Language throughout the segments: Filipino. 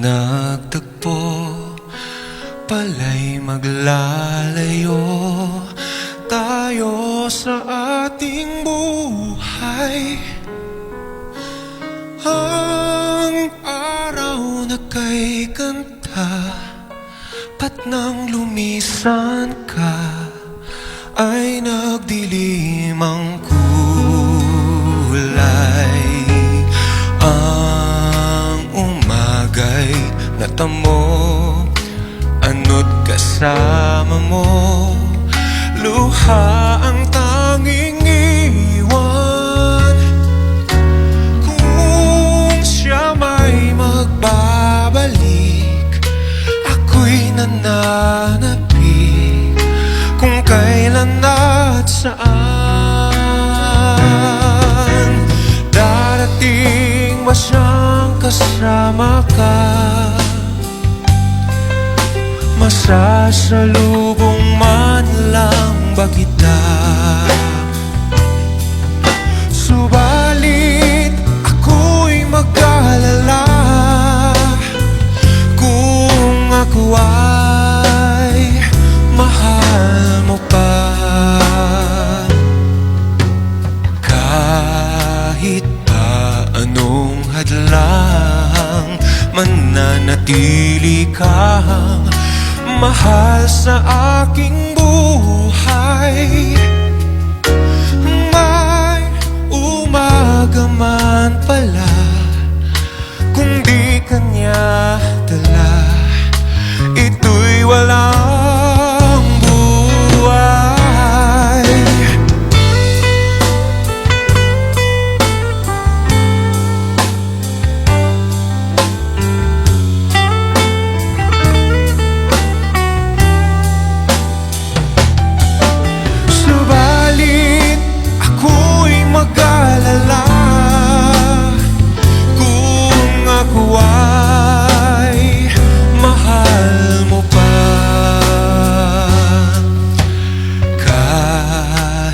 nagtagpo Pala'y maglalayo. Tayo sa ating buhay. Ang araw na kay kanta Pat nang lumisan ka Ay nagdilim ang kulay natamo Ano't kasama mo? Luha ang tanging iwan. Kung siya may magbabalik Ako'y nananapik Kung kailan at saan Darating ba siyang kasama ka Masasalubong man lang ba kita? Subalit ako'y mag-alala Kung ako ay mahal mo pa. Kahit pa anong hadlang Mananatili kang mahal sa aking buhay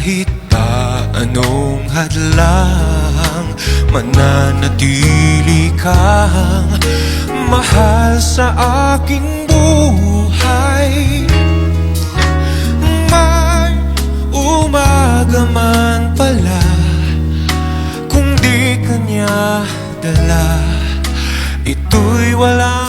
Kahit pa anong hadlang Mananatili kang mahal sa aking buhay. May umaga man pala Kung di kanya dala Ito'y walang